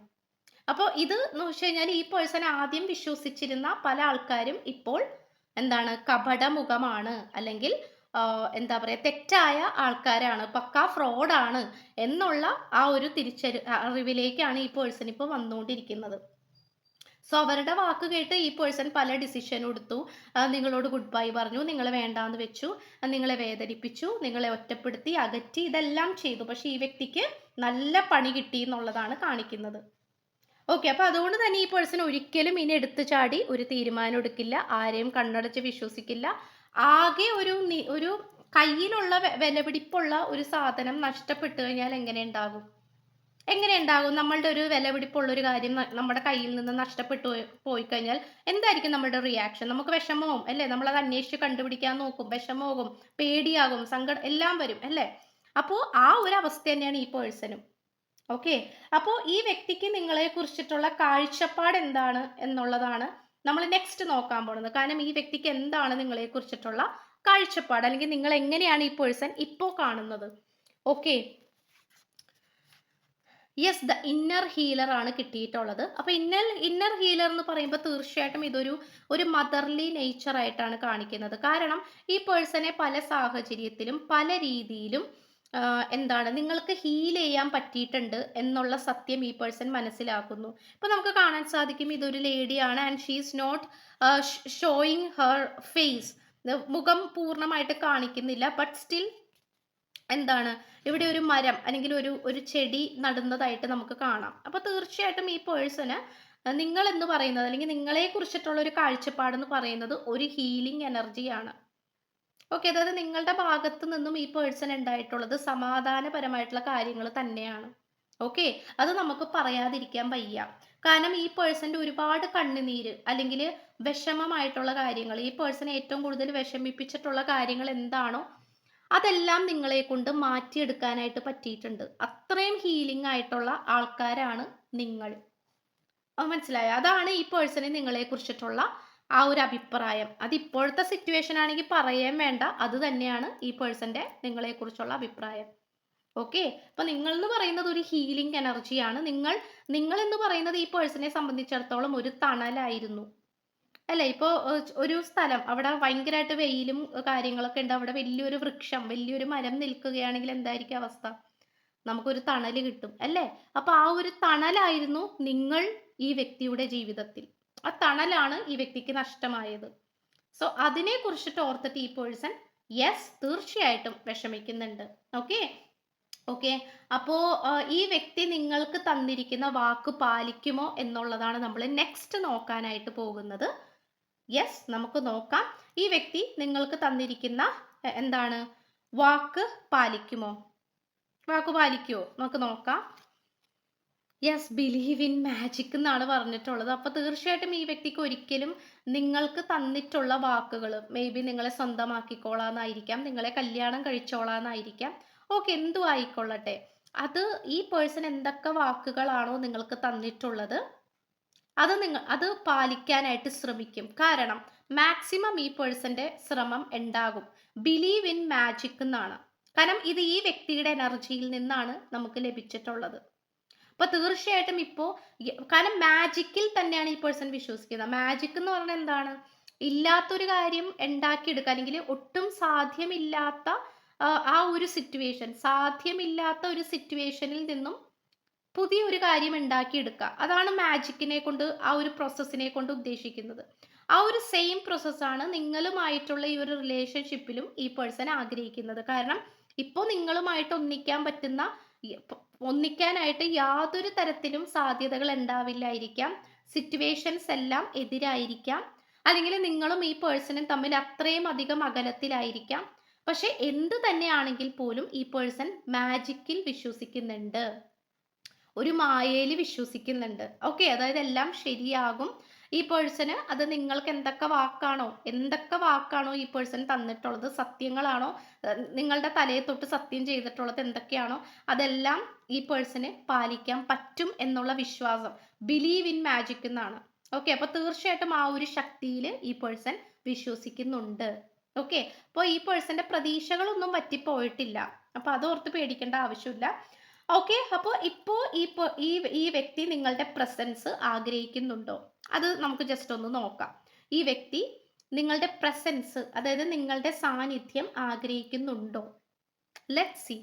അപ്പോൾ ഇത് എന്ന് വെച്ച് കഴിഞ്ഞാൽ ഈ പേഴ്സൺ ആദ്യം വിശ്വസിച്ചിരുന്ന പല ആൾക്കാരും ഇപ്പോൾ എന്താണ്? കപടമുഖമാണ്. അല്ലെങ്കിൽ എന്താ പറയുക തെറ്റായ ആൾക്കാരാണ്. പക്ക ഫ്രോഡാണ് എന്നുള്ള ആ ഒരു തിരിച്ചറി അറിവിലേക്കാണ് ഈ പേഴ്സൺ ഇപ്പോൾ വന്നുകൊണ്ടിരിക്കുന്നത്. സോ അവരുടെ വാക്ക് കേട്ട് ഈ പേഴ്സൺ പല ഡിസിഷൻ എടുത്തു നിങ്ങളോട് ഗുഡ് ബൈ പറഞ്ഞു. നിങ്ങളെ വേണ്ടാന്ന് വെച്ചു. നിങ്ങളെ വേദനിപ്പിച്ചു. നിങ്ങളെ ഒറ്റപ്പെടുത്തി അകറ്റി. ഇതെല്ലാം ചെയ്തു. പക്ഷെ ഈ വ്യക്തിക്ക് നല്ല പണി കിട്ടി എന്നുള്ളതാണ് കാണിക്കുന്നത്. ഓക്കെ അപ്പൊ അതുകൊണ്ട് തന്നെ ഈ പേഴ്സൺ ഒരിക്കലും ഇനി എടുത്തു ചാടി ഒരു തീരുമാനം എടുക്കില്ല. ആരെയും കണ്ണടച്ച് വിശ്വസിക്കില്ല. ആകെ ഒരു ഒരു കയ്യിലുള്ള വിലപിടിപ്പുള്ള ഒരു സാധനം നഷ്ടപ്പെട്ടു കഴിഞ്ഞാൽ എങ്ങനെ ഉണ്ടാകും? എങ്ങനെ ഉണ്ടാകും നമ്മളുടെ ഒരു വിലപിടിപ്പുള്ള ഒരു കാര്യം നമ്മുടെ കയ്യിൽ നിന്ന് നഷ്ടപ്പെട്ടു പോയി- കഴിഞ്ഞാൽ എന്തായിരിക്കും നമ്മുടെ റിയാക്ഷൻ നമുക്ക് വിഷമവും അല്ലേ? നമ്മൾ അത് അന്വേഷിച്ച് കണ്ടുപിടിക്കാൻ നോക്കും വിഷമവും പേടിയാകും സങ്കടം എല്ലാം വരും അല്ലേ? അപ്പോൾ ആ ഒരു അവസ്ഥ തന്നെയാണ് ഈ പേഴ്സണും. ഓക്കെ? അപ്പോൾ ഈ വ്യക്തിക്ക് നിങ്ങളെ കുറിച്ചിട്ടുള്ള കാഴ്ചപ്പാട് എന്താണ് എന്നുള്ളതാണ് നമ്മൾ നെക്സ്റ്റ് നോക്കാൻ പോകുന്നത് കാരണം ഈ വ്യക്തിക്ക് എന്താണ് നിങ്ങളെ കുറിച്ചിട്ടുള്ള കാഴ്ചപ്പാട്? അല്ലെങ്കിൽ നിങ്ങൾ എങ്ങനെയാണ് ഈ പേഴ്സൺ ഇപ്പോൾ കാണുന്നത്? Okay? Yes the inner healer ആണ് കിട്ടിയിട്ടുള്ളത്. അപ്പൊ ഇന്നർ ഇന്നർ ഹീലർ എന്ന് പറയുമ്പോൾ തീർച്ചയായിട്ടും ഇതൊരു ഒരു മദർലി നേച്ചർ ആയിട്ടാണ് കാണിക്കുന്നത്. കാരണം ഈ പേഴ്സണെ പല സാഹചര്യത്തിലും പല രീതിയിലും എന്താണ് നിങ്ങൾക്ക് ഹീൽ ചെയ്യാൻ പറ്റിയിട്ടുണ്ട് എന്നുള്ള സത്യം ഈ പേഴ്സൺ മനസ്സിലാക്കുന്നു. ഇപ്പൊ നമുക്ക് കാണാൻ സാധിക്കും ഇതൊരു ലേഡിയാണ് and she is not showing her face മുഖം പൂർണമായിട്ട് കാണിക്കുന്നില്ല ബട്ട് സ്റ്റിൽ എന്താണ്? ഇവിടെ ഒരു മരം അല്ലെങ്കിൽ ഒരു ഒരു ചെടി നടുന്നതായിട്ട് നമുക്ക് കാണാം. അപ്പൊ തീർച്ചയായിട്ടും ഈ പേഴ്സണ് നിങ്ങൾ എന്ന് പറയുന്നത് അല്ലെങ്കിൽ നിങ്ങളെ കുറിച്ചിട്ടുള്ള ഒരു കാഴ്ചപ്പാടെന്ന് പറയുന്നത് ഒരു ഹീലിംഗ് എനർജിയാണ് ഓക്കെ അതായത് നിങ്ങളുടെ ഭാഗത്ത് നിന്നും ഈ പേഴ്സൺ ഉണ്ടായിട്ടുള്ളത് സമാധാനപരമായിട്ടുള്ള കാര്യങ്ങൾ തന്നെയാണ്. ഓക്കെ അത് നമുക്ക് പറയാതിരിക്കാൻ വയ്യ. കാരണം ഈ പേഴ്സന്റെ ഒരുപാട് കണ്ണുനീര് അല്ലെങ്കിൽ വിഷമമായിട്ടുള്ള കാര്യങ്ങൾ ഈ പേഴ്സൺ ഏറ്റവും കൂടുതൽ വിഷമിപ്പിച്ചിട്ടുള്ള കാര്യങ്ങൾ എന്താണോ അതെല്ലാം നിങ്ങളെ കൊണ്ട് മാറ്റിയെടുക്കാനായിട്ട് പറ്റിയിട്ടുണ്ട്. അത്രയും ഹീലിംഗ് ആയിട്ടുള്ള ആൾക്കാരാണ് നിങ്ങൾ. മനസ്സിലായ? അതാണ് ഈ പേഴ്സണെ നിങ്ങളെ കുറിച്ചിട്ടുള്ള ആ ഒരു അഭിപ്രായം. അത് ഇപ്പോഴത്തെ സിറ്റുവേഷൻ ആണെങ്കിൽ പറയാൻ വേണ്ട. അത് തന്നെയാണ് ഈ പേഴ്സന്റെ നിങ്ങളെ കുറിച്ചുള്ള അഭിപ്രായം. ഓക്കെ അപ്പൊ നിങ്ങൾ എന്ന് പറയുന്നത് ഒരു ഹീലിംഗ് എനർജിയാണ് നിങ്ങൾ നിങ്ങൾ എന്ന് പറയുന്നത് ഈ പേഴ്സണെ സംബന്ധിച്ചിടത്തോളം ഒരു തണലായിരുന്നു. അല്ല ഇപ്പോൾ ഒരു സ്ഥലം അവിടെ ഭയങ്കരമായിട്ട് വെയിലും കാര്യങ്ങളൊക്കെ ഉണ്ട്. അവിടെ വലിയൊരു വൃക്ഷം വലിയൊരു മരം നിൽക്കുകയാണെങ്കിൽ എന്തായിരിക്കും അവസ്ഥ? നമുക്കൊരു തണൽ കിട്ടും അല്ലേ? അപ്പൊ ആ ഒരു തണലായിരുന്നു നിങ്ങൾ ഈ വ്യക്തിയുടെ ജീവിതത്തിൽ. ആ തണലാണ് ഈ വ്യക്തിക്ക് നഷ്ടമായത്. സോ അതിനെ കുറിച്ചിട്ട് ഓർത്തിട്ട് ഈ പേഴ്സൺ യെസ് തീർച്ചയായിട്ടും വിഷമിക്കുന്നുണ്ട്. ഓക്കെ? ഓക്കെ? അപ്പോ ഈ വ്യക്തി നിങ്ങൾക്ക് തന്നിരിക്കുന്ന വാക്ക് പാലിക്കുമോ എന്നുള്ളതാണ് നമ്മൾ നെക്സ്റ്റ് നോക്കാനായിട്ട് പോകുന്നത്. യെസ് നമുക്ക് നോക്കാം. ഈ വ്യക്തി നിങ്ങൾക്ക് തന്നിരിക്കുന്ന എന്താണ്? വാക്ക് പാലിക്കുമോ? വാക്ക് പാലിക്കുമോ നമുക്ക് നോക്കാം. യെസ് ബിലീവ് ഇൻ മാജിക് എന്നാണ് പറഞ്ഞിട്ടുള്ളത്. അപ്പൊ തീർച്ചയായിട്ടും ഈ വ്യക്തിക്ക് ഒരിക്കലും നിങ്ങൾക്ക് തന്നിട്ടുള്ള വാക്കുകൾ മേ ബി നിങ്ങളെ സ്വന്തമാക്കിക്കോളാന്നായിരിക്കാം നിങ്ങളെ കല്യാണം കഴിച്ചോളാന്നായിരിക്കാം ഓക്കെ എന്തു ആയിക്കൊള്ളട്ടെ. അത് ഈ പേഴ്സൺ എന്തൊക്കെ വാക്കുകളാണോ നിങ്ങൾക്ക് തന്നിട്ടുള്ളത് അത് നിങ്ങൾ അത് പാലിക്കാനായിട്ട് ശ്രമിക്കും. കാരണം മാക്സിമം ഈ പേഴ്സന്റെ ശ്രമം ഉണ്ടാകും. ബിലീവ് ഇൻ മാജിക് എന്നാണ്. കാരണം ഇത് ഈ വ്യക്തിയുടെ എനർജിയിൽ നിന്നാണ് നമുക്ക് ലഭിച്ചിട്ടുള്ളത്. അപ്പൊ തീർച്ചയായിട്ടും ഇപ്പോ കാരണം മാജിക്കിൽ തന്നെയാണ് ഈ പേഴ്സൺ വിശ്വസിക്കുന്നത്. മാജിക് എന്ന് പറഞ്ഞാൽ എന്താണ്? ഇല്ലാത്തൊരു കാര്യം ഉണ്ടാക്കിയെടുക്കുക. അല്ലെങ്കിൽ ഒട്ടും സാധ്യമില്ലാത്ത ആ ഒരു സിറ്റുവേഷൻ സാധ്യമില്ലാത്ത ഒരു സിറ്റുവേഷനിൽ നിന്നും പുതിയൊരു കാര്യം ഉണ്ടാക്കിയെടുക്കുക. അതാണ് മാജിക്കിനെ കൊണ്ട് ആ ഒരു പ്രോസസ്സിനെ കൊണ്ട് ഉദ്ദേശിക്കുന്നത്. ആ ഒരു സെയിം പ്രോസസ്സാണ് നിങ്ങളുമായിട്ടുള്ള ഈ ഒരു റിലേഷൻഷിപ്പിലും ഈ പേഴ്സൺ ആഗ്രഹിക്കുന്നത്. കാരണം ഇപ്പോൾ നിങ്ങളുമായിട്ട് ഒന്നിക്കാൻ പറ്റുന്ന ഒന്നിക്കാനായിട്ട് യാതൊരു തരത്തിലും സാധ്യതകൾ ഉണ്ടാവില്ലായിരിക്കാം. സിറ്റുവേഷൻസ് എല്ലാം എതിരായിരിക്കാം. അല്ലെങ്കിൽ നിങ്ങളും ഈ പേഴ്സണും തമ്മിൽ അത്രയും അധികം അകലത്തിലായിരിക്കാം. പക്ഷെ എന്ത് തന്നെയാണെങ്കിൽ പോലും ഈ പേഴ്സൺ മാജിക്കിൽ വിശ്വസിക്കുന്നുണ്ട്. ഒരു മായയിൽ വിശ്വസിക്കുന്നുണ്ട്. ഓക്കെ അതായത് എല്ലാം ശരിയാകും. ഈ പേഴ്സന് അത് നിങ്ങൾക്ക് എന്തൊക്കെ വാക്കാണോ എന്തൊക്കെ വാക്കാണോ ഈ പേഴ്സൺ തന്നിട്ടുള്ളത്? സത്യങ്ങളാണോ? നിങ്ങളുടെ തലയെ തൊട്ട് സത്യം ചെയ്തിട്ടുള്ളത് എന്തൊക്കെയാണോ? അതെല്ലാം ഈ പേഴ്സന് പാലിക്കാൻ പറ്റും എന്നുള്ള വിശ്വാസം. ബിലീവ് ഇൻ മാജിക് എന്നാണ്. ഓക്കെ അപ്പൊ തീർച്ചയായിട്ടും ആ ഒരു ശക്തിയിൽ ഈ പേഴ്സൺ വിശ്വസിക്കുന്നുണ്ട്. ഓക്കെ അപ്പോൾ ഈ പേഴ്സന്റെ പ്രതീക്ഷകളൊന്നും പറ്റിപ്പോയിട്ടില്ല അപ്പൊ അത് ഓർത്ത് പേടിക്കേണ്ട ആവശ്യമില്ല. ഓക്കെ അപ്പോൾ ഇപ്പോൾ ഈ ഈ ഈ വ്യക്തി നിങ്ങളുടെ പ്രസൻസ് ആഗ്രഹിക്കുന്നുണ്ടോ? അത് നമുക്ക് ജസ്റ്റ് ഒന്ന് നോക്കാം. ഈ വ്യക്തി നിങ്ങളുടെ പ്രസൻസ് അതായത് നിങ്ങളുടെ സാന്നിധ്യം ആഗ്രഹിക്കുന്നുണ്ടോ? Let see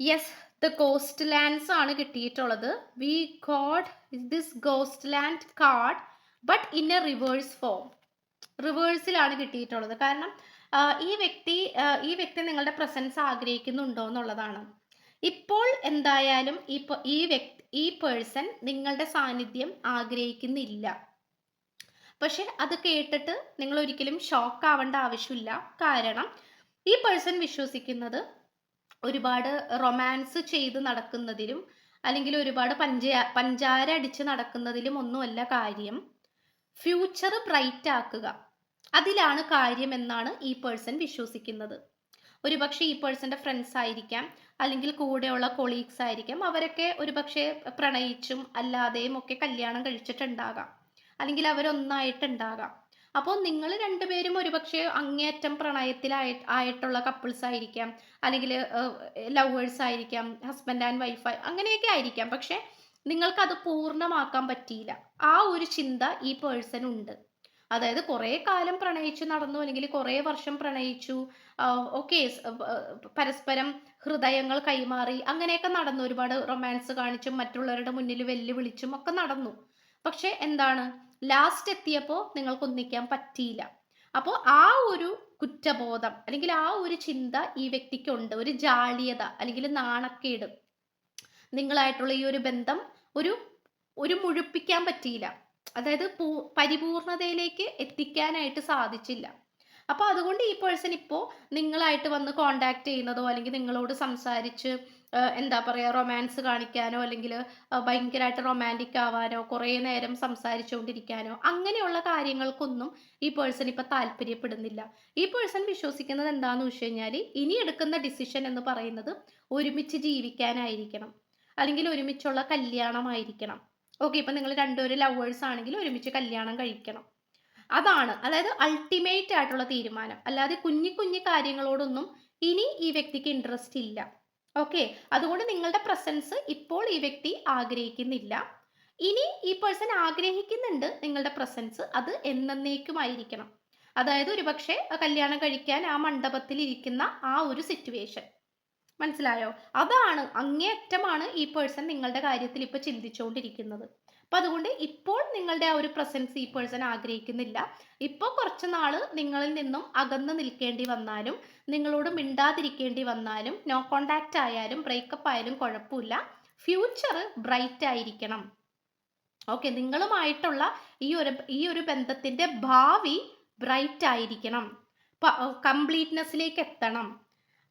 yes the ghost lands ആണ് കിട്ടിയിട്ടുള്ളത്. We got this ghost land card but in a reverse form റിവേഴ്സിലാണ് കിട്ടിയിട്ടുള്ളത്. കാരണം ഈ വ്യക്തി ഈ വ്യക്തി നിങ്ങളുടെ പ്രസൻസ് ആഗ്രഹിക്കുന്നുണ്ടോ എന്നുള്ളതാണ്. ഇപ്പോൾ എന്തായാലും ഈ ഈ വ്യക്തി ഈ പേഴ്സൺ നിങ്ങളുടെ സാന്നിധ്യം ആഗ്രഹിക്കുന്നില്ല. പക്ഷെ അത് കേട്ടിട്ട് നിങ്ങൾ ഒരിക്കലും ഷോക്ക് ആവേണ്ട ആവശ്യമില്ല. കാരണം ഈ പേഴ്സൺ വിശ്വസിക്കുന്നത് ഒരുപാട് റൊമാൻസ് ചെയ്ത് നടക്കുന്നതിലും അല്ലെങ്കിൽ ഒരുപാട് പഞ്ച പഞ്ചാര അടിച്ച് നടക്കുന്നതിലും ഒന്നുമല്ല കാര്യം. ഫ്യൂച്ചർ ബ്രൈറ്റ് ആക്കുക. അതിലാണ് കാര്യം എന്നാണ് ഈ പേഴ്സൺ വിശ്വസിക്കുന്നത്. ഒരുപക്ഷെ ഈ പേഴ്സന്റെ ഫ്രണ്ട്സ് ആയിരിക്കാം. അല്ലെങ്കിൽ കൂടെയുള്ള കൊളീഗ്സ് ആയിരിക്കും. അവരൊക്കെ ഒരുപക്ഷെ പ്രണയിച്ചും അല്ലാതെയും ഒക്കെ കല്യാണം കഴിച്ചിട്ടുണ്ടാകാം. അല്ലെങ്കിൽ അവരൊന്നായിട്ടുണ്ടാകാം. അപ്പോൾ നിങ്ങൾ രണ്ടുപേരും ഒരുപക്ഷെ അങ്ങേയറ്റം പ്രണയത്തിലായി ആയിട്ടുള്ള കപ്പിൾസ് ആയിരിക്കാം. അല്ലെങ്കിൽ ലവേഴ്സ് ആയിരിക്കാം ഹസ്ബൻഡ് ആൻഡ് വൈഫ് അങ്ങനെയൊക്കെ ആയിരിക്കാം. പക്ഷെ നിങ്ങൾക്കത് പൂർണമാക്കാൻ പറ്റിയില്ല. ആ ഒരു ചിന്ത ഈ പേഴ്സൺ ഉണ്ട്. അതായത് കുറേ കാലം പ്രണയിച്ചു നടന്നു അല്ലെങ്കിൽ കുറേ വർഷം പ്രണയിച്ചു ഓക്കെ പരസ്പരം ഹൃദയങ്ങൾ കൈമാറി അങ്ങനെയൊക്കെ നടന്നു. ഒരുപാട് റൊമാൻസ് കാണിച്ചും മറ്റുള്ളവരുടെ മുന്നിൽ വെല്ലുവിളിച്ചും ഒക്കെ നടന്നു. പക്ഷെ എന്താണ്? ലാസ്റ്റ് എത്തിയപ്പോൾ നിങ്ങൾക്ക് ഒന്നിക്കാൻ പറ്റിയില്ല. അപ്പോൾ ആ ഒരു കുറ്റബോധം അല്ലെങ്കിൽ ആ ഒരു ചിന്ത ഈ വ്യക്തിക്കുണ്ട്. ഒരു ജാളിയത അല്ലെങ്കിൽ നാണക്കേട്. നിങ്ങളായിട്ടുള്ള ഈ ഒരു ബന്ധം ഒരു ഒരു മുഴുപ്പിക്കാൻ പറ്റിയില്ല. അതായത് പൂ പരിപൂർണതയിലേക്ക് എത്തിക്കാനായിട്ട് സാധിച്ചില്ല. അപ്പോൾ അതുകൊണ്ട് ഈ പേഴ്സൺ ഇപ്പോൾ നിങ്ങളായിട്ട് വന്ന് കോണ്ടാക്ട് ചെയ്യുന്നതോ അല്ലെങ്കിൽ നിങ്ങളോട് സംസാരിച്ച് എന്താ പറയുക റൊമാൻസ് കാണിക്കാനോ അല്ലെങ്കിൽ ഭയങ്കരമായിട്ട് റൊമാന്റിക് ആവാനോ കുറേ നേരം സംസാരിച്ചുകൊണ്ടിരിക്കാനോ അങ്ങനെയുള്ള കാര്യങ്ങൾക്കൊന്നും ഈ പേഴ്സൺ ഇപ്പം താല്പര്യപ്പെടുന്നില്ല. ഈ പേഴ്സൺ വിശ്വസിക്കുന്നത് എന്താണെന്ന് വെച്ച് കഴിഞ്ഞാൽ ഇനി എടുക്കുന്ന ഡിസിഷൻ എന്ന് പറയുന്നത് ഒരുമിച്ച് ജീവിക്കാനായിരിക്കണം. അല്ലെങ്കിൽ ഒരുമിച്ചുള്ള കല്യാണമായിരിക്കണം. ഓക്കെ ഇപ്പം നിങ്ങൾ രണ്ടുപേരും ലവേഴ്സ് ആണെങ്കിൽ ഒരുമിച്ച് കല്യാണം കഴിക്കണം. അതാണ് അതായത് അൾട്ടിമേറ്റ് ആയിട്ടുള്ള തീരുമാനം. അല്ലാതെ കുഞ്ഞു കുഞ്ഞു കാര്യങ്ങളോടൊന്നും ഇനി ഈ വ്യക്തിക്ക് ഇൻട്രസ്റ്റ് ഇല്ല. ഓക്കെ അതുകൊണ്ട് നിങ്ങളുടെ പ്രസൻസ് ഇപ്പോൾ ഈ വ്യക്തി ആഗ്രഹിക്കുന്നില്ല. ഇനി ഈ പേഴ്സൺ ആഗ്രഹിക്കുന്നുണ്ട് നിങ്ങളുടെ പ്രസൻസ് അത് എന്നേക്കുമായിരിക്കണം. അതായത് ഒരുപക്ഷെ കല്യാണം കഴിക്കാൻ ആ മണ്ഡപത്തിൽ ഇരിക്കുന്ന ആ ഒരു സിറ്റുവേഷൻ മനസ്സിലായോ? അതാണ് അങ്ങേയറ്റമാണ് ഈ പേഴ്സൺ നിങ്ങളുടെ കാര്യത്തിൽ ഇപ്പൊ ചിന്തിച്ചുകൊണ്ടിരിക്കുന്നത് അപ്പൊ അതുകൊണ്ട് ഇപ്പോൾ നിങ്ങളുടെ ആ ഒരു പ്രസൻസ് ഈ പേഴ്സൺ ആഗ്രഹിക്കുന്നില്ല. ഇപ്പോൾ കുറച്ച് നാൾ നിങ്ങളിൽ നിന്നും അകന്നു നിൽക്കേണ്ടി വന്നാലും നിങ്ങളോട് മിണ്ടാതിരിക്കേണ്ടി വന്നാലും നോ കോണ്ടാക്ട് ആയാലും ബ്രേക്കപ്പ് ആയാലും കുഴപ്പമില്ല. ഫ്യൂച്ചർ ബ്രൈറ്റ് ആയിരിക്കണം. ഓക്കെ നിങ്ങളുമായിട്ടുള്ള ഈ ഒരു ഈ ഒരു ബന്ധത്തിന്റെ ഭാവി ബ്രൈറ്റ് ആയിരിക്കണം. കംപ്ലീറ്റ്നെസ്സിലേക്ക് എത്തണം.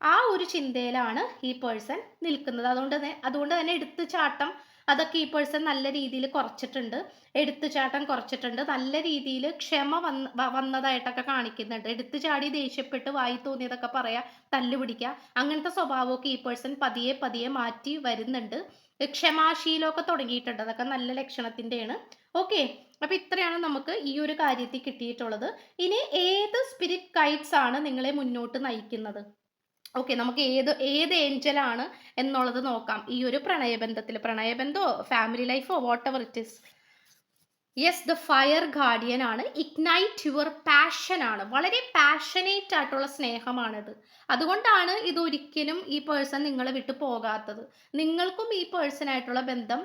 ആ ഒരു ചിന്തയിലാണ് ഈ പേഴ്സൺ നിൽക്കുന്നത്. അതുകൊണ്ട് തന്നെ അതുകൊണ്ട് തന്നെ എടുത്തുചാട്ടം അതൊക്കെ ഈ പേഴ്സൺ നല്ല രീതിയിൽ കുറച്ചിട്ടുണ്ട്. എടുത്തുചാട്ടം കുറച്ചിട്ടുണ്ട്. നല്ല രീതിയിൽ ക്ഷമ വന്ന് വന്നതായിട്ടൊക്കെ കാണിക്കുന്നുണ്ട്. എടുത്തു ചാടി ദേഷ്യപ്പെട്ട് വായി തോന്നിയതൊക്കെ പറയാ തല്ലുപിടിക്കുക അങ്ങനത്തെ സ്വഭാവമൊക്കെ ഈ പേഴ്സൺ പതിയെ പതിയെ മാറ്റി വരുന്നുണ്ട്. ക്ഷമാശീലമൊക്കെ തുടങ്ങിയിട്ടുണ്ട്. അതൊക്കെ നല്ല ലക്ഷണത്തിന്റെയാണ്. ഓക്കെ. അപ്പൊ ഇത്രയാണ് നമുക്ക് ഈ ഒരു കാര്യത്തിൽ കിട്ടിയിട്ടുള്ളത്. ഇനി ഏത് സ്പിരിറ്റ് ഗൈഡ്സ് ആണ് നിങ്ങളെ മുന്നോട്ട് നയിക്കുന്നത്? ഓക്കെ നമുക്ക് ഏത് ഏത് ഏഞ്ചലാണ് എന്നുള്ളത് നോക്കാം. ഈ ഒരു പ്രണയബന്ധത്തിൽ പ്രണയബന്ധമോ family ലൈഫോ whatever it is yes the fire guardian ആണ്. ഇഗ്നൈറ്റ് യുവർ പാഷൻ ആണ്. വളരെ പാഷനേറ്റ് ആയിട്ടുള്ള സ്നേഹമാണിത്. അതുകൊണ്ടാണ് ഇത് ഒരിക്കലും ഈ പേഴ്സൺ നിങ്ങളെ വിട്ടു പോകാത്തത്. നിങ്ങൾക്കും ഈ പേഴ്സണായിട്ടുള്ള ബന്ധം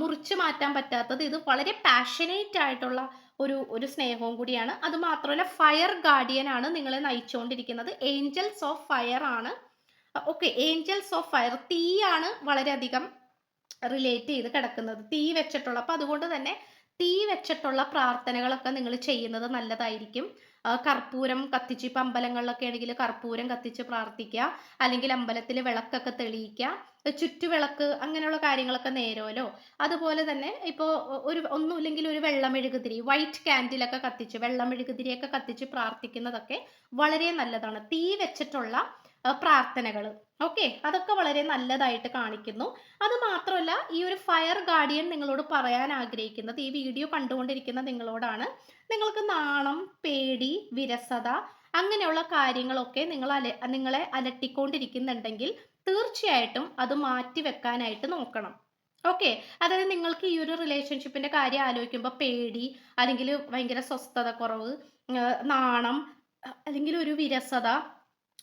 മുറിച്ചു മാറ്റാൻ പറ്റാത്തത് ഇത് വളരെ പാഷനേറ്റ് ആയിട്ടുള്ള ഒരു ഒരു സ്നേഹവും കൂടിയാണ്. അത് മാത്രമല്ല ഫയർ ഗാർഡിയൻ ആണ് നിങ്ങളെ നയിച്ചുകൊണ്ടിരിക്കുന്നത്. ഏഞ്ചൽസ് ഓഫ് ഫയർ ആണ്. ഓക്കെ ഏഞ്ചൽസ് ഓഫ് ഫയർ തീയാണ് വളരെയധികം റിലേറ്റ് ചെയ്ത് കിടക്കുന്നത്. തീ വെച്ചിട്ടുള്ള അപ്പം അതുകൊണ്ട് തന്നെ തീ വെച്ചിട്ടുള്ള പ്രാർത്ഥനകളൊക്കെ നിങ്ങൾ ചെയ്യുന്നത് നല്ലതായിരിക്കും. കർപ്പൂരം കത്തിച്ച് ഇപ്പം അമ്പലങ്ങളിലൊക്കെ ആണെങ്കിൽ കർപ്പൂരം കത്തിച്ച് പ്രാർത്ഥിക്കുക. അല്ലെങ്കിൽ അമ്പലത്തിൽ വിളക്കൊക്കെ തെളിയിക്കുക. ചുറ്റുവിളക്ക് അങ്ങനെയുള്ള കാര്യങ്ങളൊക്കെ നേരോലോ. അതുപോലെ തന്നെ ഇപ്പോൾ ഒരു ഒന്നുമില്ലെങ്കിൽ ഒരു വെള്ളമെഴുകുതിരി വൈറ്റ് ക്യാൻഡിലൊക്കെ കത്തിച്ച് വെള്ളമെഴുകുതിരിയൊക്കെ കത്തിച്ച് പ്രാർത്ഥിക്കുന്നതൊക്കെ വളരെ നല്ലതാണ്. തീ വെച്ചിട്ടുള്ള പ്രാർത്ഥനകൾ ഓക്കെ അതൊക്കെ വളരെ നല്ലതായിട്ട് കാണിക്കുന്നു. അത് മാത്രമല്ല ഈ ഒരു ഫയർ ഗാർഡിയൻ നിങ്ങളോട് പറയാൻ ആഗ്രഹിക്കുന്നത് ഈ വീഡിയോ കണ്ടുകൊണ്ടിരിക്കുന്ന നിങ്ങളോടാണ്. നിങ്ങൾക്ക് നാണം പേടി വിരസത അങ്ങനെയുള്ള കാര്യങ്ങളൊക്കെ നിങ്ങൾ അല നിങ്ങളെ അലട്ടിക്കൊണ്ടിരിക്കുന്നുണ്ടെങ്കിൽ തീർച്ചയായിട്ടും അത് മാറ്റി വെക്കാനായിട്ട് നോക്കണം. ഓക്കെ അതായത് നിങ്ങൾക്ക് ഈ ഒരു റിലേഷൻഷിപ്പിന്റെ കാര്യം ആലോചിക്കുമ്പോൾ പേടി അല്ലെങ്കിൽ ഭയങ്കര സ്വസ്ഥത കുറവ് നാണം അല്ലെങ്കിൽ ഒരു വിരസത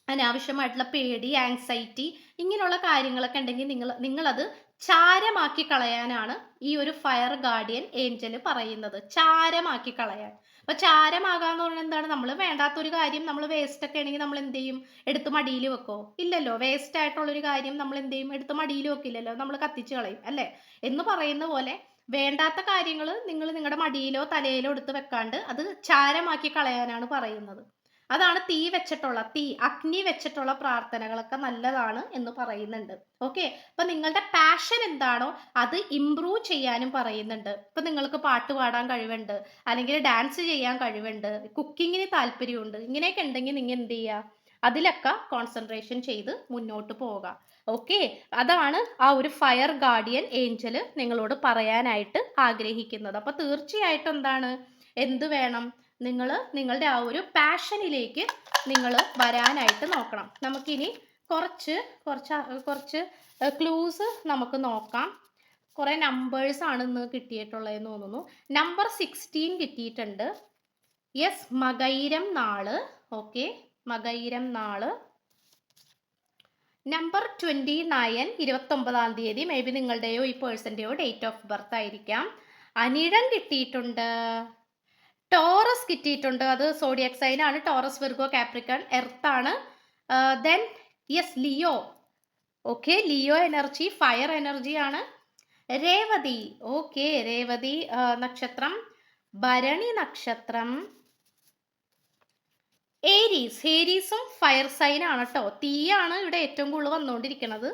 അനാവശ്യമായിട്ടുള്ള പേടി ആങ്സൈറ്റി ഇങ്ങനെയുള്ള കാര്യങ്ങളൊക്കെ ഉണ്ടെങ്കിൽ നിങ്ങൾ നിങ്ങളത് ചാരമാക്കി കളയാനാണ് ഈ ഒരു ഫയർ ഗാർഡിയൻ ഏഞ്ചൽ പറയുന്നത്. ചാരമാക്കി കളയാൻ. അപ്പൊ ചാരമാകാന്ന് പറഞ്ഞാൽ എന്താണ്? നമ്മൾ വേണ്ടാത്തൊരു കാര്യം നമ്മൾ വേസ്റ്റ് ഒക്കെ ആണെങ്കിൽ നമ്മൾ എന്ത് ചെയ്യും? എടുത്ത് മടിയിൽ വെക്കോ ഇല്ലല്ലോ. വേസ്റ്റ് ആയിട്ടുള്ള ഒരു കാര്യം നമ്മൾ എന്ത് ചെയ്യും? എടുത്ത് മടിയിൽ വെക്കില്ലല്ലോ. നമ്മൾ കത്തിച്ച് കളയും അല്ലേ? എന്ന് പറയുന്ന പോലെ വേണ്ടാത്ത കാര്യങ്ങൾ നിങ്ങൾ നിങ്ങളുടെ മടിയിലോ തലയിലോ എടുത്ത് വെക്കാണ്ട് അത് ചാരമാക്കി കളയാനാണ് പറയുന്നത്. അതാണ് തീ വെച്ചിട്ടുള്ള തീ അഗ്നി വെച്ചിട്ടുള്ള പ്രാർത്ഥനകളൊക്കെ നല്ലതാണ് എന്ന് പറയുന്നുണ്ട്. ഓക്കെ അപ്പൊ നിങ്ങളുടെ പാഷൻ എന്താണോ അത് ഇംപ്രൂവ് ചെയ്യാനും പറയുന്നുണ്ട്. ഇപ്പൊ നിങ്ങൾക്ക് പാട്ട് പാടാൻ കഴിവുണ്ട് അല്ലെങ്കിൽ ഡാൻസ് ചെയ്യാൻ കഴിവുണ്ട് കുക്കിങ്ങിന് താല്പര്യമുണ്ട് ഇങ്ങനെയൊക്കെ ഉണ്ടെങ്കിൽ നിങ്ങൾ എന്ത് ചെയ്യുക? അതിലൊക്കെ കോൺസെൻട്രേഷൻ ചെയ്ത് മുന്നോട്ട് പോവുക. ഓക്കെ അതാണ് ആ ഒരു ഫയർ ഗാർഡിയൻ ഏഞ്ചൽ നിങ്ങളോട് പറയാനായിട്ട് ആഗ്രഹിക്കുന്നത്. അപ്പൊ തീർച്ചയായിട്ടും എന്താണ്? എന്ത് വേണം? നിങ്ങൾ നിങ്ങളുടെ ആ ഒരു പാഷനിലേക്ക് നിങ്ങൾ വരാനായിട്ട് നോക്കണം. നമുക്കിനി കുറച്ച് കുറച്ച് കുറച്ച് ക്ലൂസ് നമുക്ക് നോക്കാം. കുറേ നമ്പേഴ്സ് ആണ് ഇന്ന് കിട്ടിയിട്ടുള്ളതെന്ന് തോന്നുന്നു. നമ്പർ സിക്സ്റ്റീൻ കിട്ടിയിട്ടുണ്ട്. യെസ് മകൈരം നാൾ. ഓക്കെ മകൈരം നാൾ. നമ്പർ ട്വന്റി നയൻ ഇരുപത്തൊമ്പതാം തീയതി. മേ ബി നിങ്ങളുടെയോ ഈ പേഴ്സന്റെയോ ഡേറ്റ് ഓഫ് ബർത്ത് ആയിരിക്കാം. അനിഴം കിട്ടിയിട്ടുണ്ട്. ടോറസ് കിട്ടിയിട്ടുണ്ട്. അത് സോഡിയക് സൈനാണ്. ടോറസ് വിർഗോ കാപ്രിക്കൺ എർത്ത് ആണ്. Then yes Leo. Okay Leo energy fire energy ആണ്. രേവതി. ഓക്കെ രേവതി നക്ഷത്രം. ഭരണി നക്ഷത്രം. ഏരീസ്. ഹേരീസും ഫയർ സൈൻ ആണ് കേട്ടോ തീയാണ് ഇവിടെ ഏറ്റവും കൂടുതൽ വന്നുകൊണ്ടിരിക്കുന്നത്.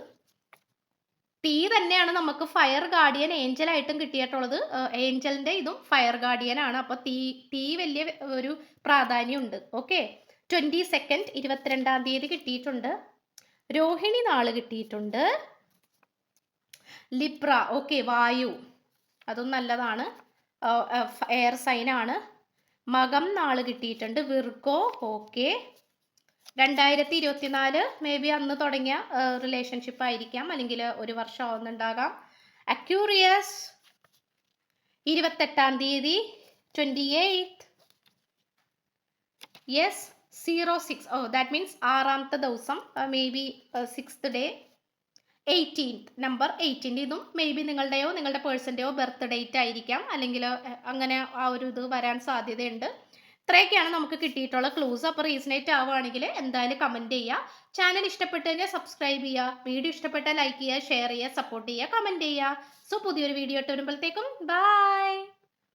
തീ തന്നെയാണ് നമുക്ക് ഫയർ ഗാർഡിയൻ ഏഞ്ചൽ ആയിട്ടും കിട്ടിയിട്ടുള്ളത്. ഏഞ്ചലിന്റെ ഇതും ഫയർ ഗാർഡിയൻ ആണ്. അപ്പൊ തീ തീ വലിയ ഒരു പ്രാധാന്യമുണ്ട്. ഓക്കെ ട്വന്റി സെക്കൻഡ് ഇരുപത്തിരണ്ടാം തീയതി കിട്ടിയിട്ടുണ്ട്. രോഹിണി നാൾ കിട്ടിയിട്ടുണ്ട്. ലിബ്ര ഓക്കെ വായു. അതും നല്ലതാണ്. എയർ സൈൻ ആണ്. മകം നാൾ കിട്ടിയിട്ടുണ്ട്. വിർഗോ ഓക്കെ രണ്ടായിരത്തി ഇരുപത്തിനാല് മേ ബി അന്ന് തുടങ്ങിയ റിലേഷൻഷിപ്പ് ആയിരിക്കാം. അല്ലെങ്കിൽ ഒരു വർഷം ആവുന്നുണ്ടാകാം. അക്യൂറിയസ് ഇരുപത്തെട്ടാം തീയതി twenty eight yes zero six oh that means ആറാമത്തെ ദിവസം maybe sixth day eighteenth number എയ്റ്റീന്റെ ഇതും മേ ബി നിങ്ങളുടെയോ നിങ്ങളുടെ പേഴ്സന്റെയോ ബർത്ത് ഡേറ്റ് ആയിരിക്കാം. അല്ലെങ്കിൽ അങ്ങനെ ആ ഒരു ഇത് വരാൻ സാധ്യതയുണ്ട്. ഇത്രയൊക്കെയാണ് നമുക്ക് കിട്ടിയിട്ടുള്ള ക്ലൂസ് അപ്പോൾ റീസണേറ്റ് ആവുകയാണെങ്കിൽ എന്തായാലും കമന്റ് ചെയ്യുക. ചാനൽ ഇഷ്ടപ്പെട്ട് കഴിഞ്ഞാൽ സബ്സ്ക്രൈബ് ചെയ്യുക. വീഡിയോ ഇഷ്ടപ്പെട്ടാൽ ലൈക്ക് ചെയ്യുക ഷെയർ ചെയ്യുക സപ്പോർട്ട് ചെയ്യുക കമന്റ് ചെയ്യുക. സോ പുതിയൊരു വീഡിയോ ഇട്ട് വരുമ്പോഴത്തേക്കും ബൈ